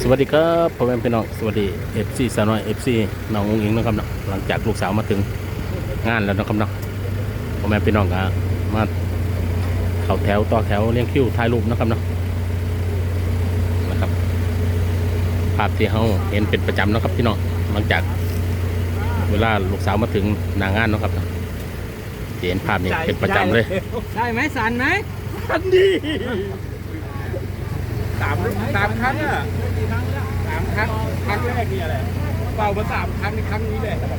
สวัสดีครับพ่อแม่พี่น้องสวัสดีเอฟซีสาวน้อยเอฟซีน้ององอิงนะครับเนาะหลังจากลูกสาวมาถึงงานแล้วนะครับเนาะพ่อแม่พี่น้องก็มาเข้าแถวต่อแถวเรียงคิวถ่ายรูปนะครับเนาะนะครับภาพที่เขาเห็นเป็นประจำเนาะครับพี่น้องหลังจากเวลาลูกสาวมาถึงหนางานเนาะครับเนาะจะเห็นภาพนี้เป็นประจำเลย ได้ไหมสันไหมคันดี สามสามครั้งอะสามครั้งครั้งแรกนี่อะไรเป่ามาสามครั้งในครั้งนี้เลยกำล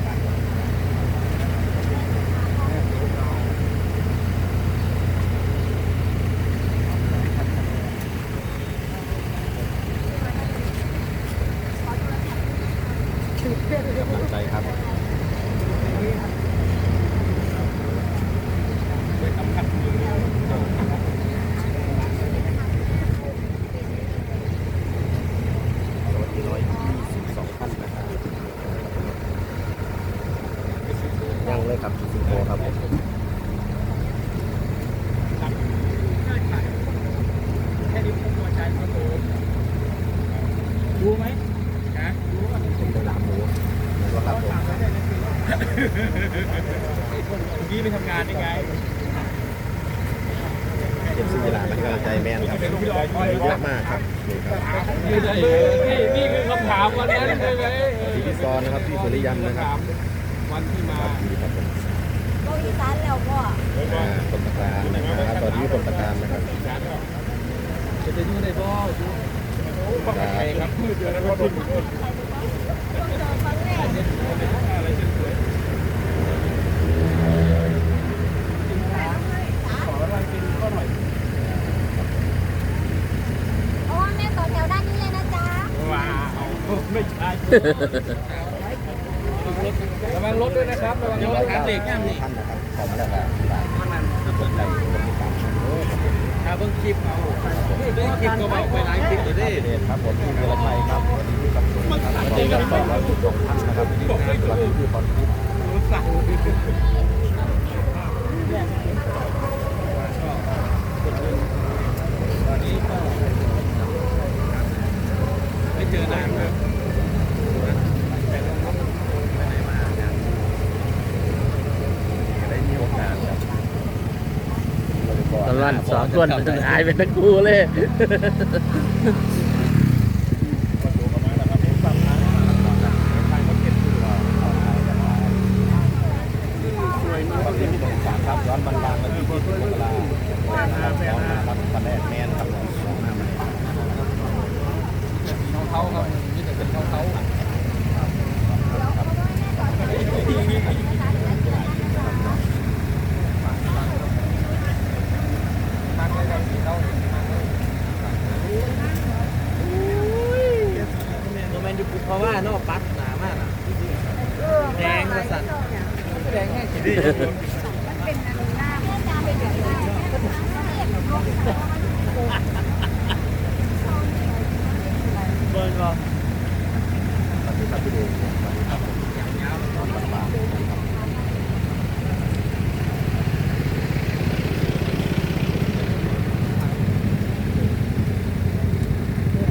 ังใจครับ สวัสดีร้อยยี่สิบสองท่านนะครับยังเลย ครับสิงโตครับแค่นี้ผมพอใจครับผมรู้ไหมฮะรู้ว่าผมเป็นหลามหมูแล้วครับผมเมื่อกี้ไปทำงานยังไงเจ็บซี่หลามให้กำลังใจแม่นครับเป็นที่รอคอยเยอะมากครับนี่ครับนี่นี่คือคำถามวันนั้นใช่ไหมพี่พี่ซอนนะครับพี่สุริยันนะครับวันที่ มาครับดีครับผมโลอีสานแล้วพ่ออ่าคนตะการนะครับตอนนี้คนตะการนะครับจะจะอยู่ในบ่อครับครับมืดเดือนแล้วก็ทุ่มเพราะว่าแม่ต่อแถวด้านนี้เลยนะจ๊ะว้าวไม่ใช่ระวั งรถด้วยนะครับระวังรถขาเบรกย่างนี่ท่านนะครับขอมาแล้วครับคนใจคนติดตามถ้าเบิ่งคลิปเอาเบิ่งคลิปก็บอกไปหลายคลิปเลยดิครับผมที่วีรชัยครับวันนี้กับสวนท่านสองร้อยสองร้อยสิบสองท่านนะครับวันนี้คือตอนนี้ สั่งตอนนี้ก็ไม่เจอนานครับ ได้มีโอกาสครับ ต ลอดสองคนมันหายไปทั้งคู่เลยวันนี้มีสงสารครับย้อนบันลังและที่ที่ถึงเวลาครับย้อนมาครับวันแรกแมนครับผมย้อนมาใหม่ เขาครับนี่แต่เป็นเขาเขา โมเมนต์ยุคเพ ราะว่านอกปัดหนามากอะแดงกระสันแดงแห้งสีดีมันเป็นอันหน้าแม่จ้าเป็นแบบนี้เบิร์นก็ปฏิบัติดีวันนี้ครับผมย้อนบันลังนะครับ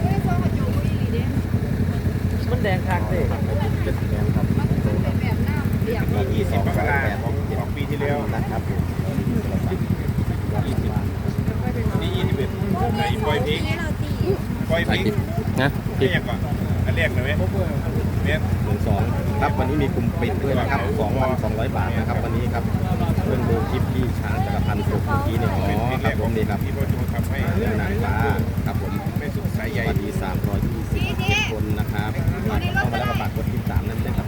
ไม่ฟ้องกับจูบุรีเด้ มันแดงคักเลย เป็นแมนครับ เป็นแบบหน้าเรียบที่ยี่สิบมกราของของปีที่แล้วนะครับยี่สิบนี่ยี่สิบเอ็ดไหนปล่อยพิงปล่อยพิงนะนี่ยังก่อนอันแรกเลยไหมเม็ดหนึ่งสองครับวันนี้มีกลุ่มปิดด้วยนะครับสองพันสองร้อยบาทนะครับวันนี้ครับเพื่อนดูคลิปที่ช้างจักรพันธ์สุกเมื่อกี้เนี่ยอ๋อครับผมนี่ครับที่พ่อจูทำให้เรื่องนางฟ้า สุดสายสใหญ่วัสดีสามร้อยยี่สิบคนนะครับเข้ามาแล้วก็ฝากกดติดตามนั่นเลยครับ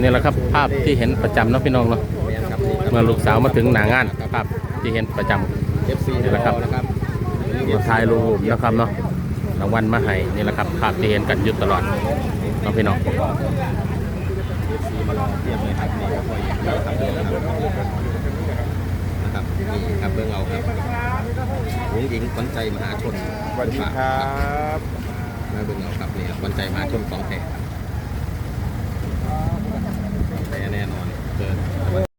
นี่แหละครับภาพที่เห็นประจำเนาะพี่น้องเนาะเมื่อลูกสาวมาถึงหนางานภาพที่เห็นประจำ FC นี่แหละครับนะครับมาถ่ายรูปนะครับเนาะ รางวัลมาให้นี่แหละครับภาพที่นกันอยู่ตลอดน้องพี่น้องนะครับนี่ครับเบื้องเราครับหญิงหญิงขวัญใจมหาชนสวัสดีครับมาเบื้องเราครับเนี่ยขวัญใจมหาชนสองแถวแต่แน่นอนเกิน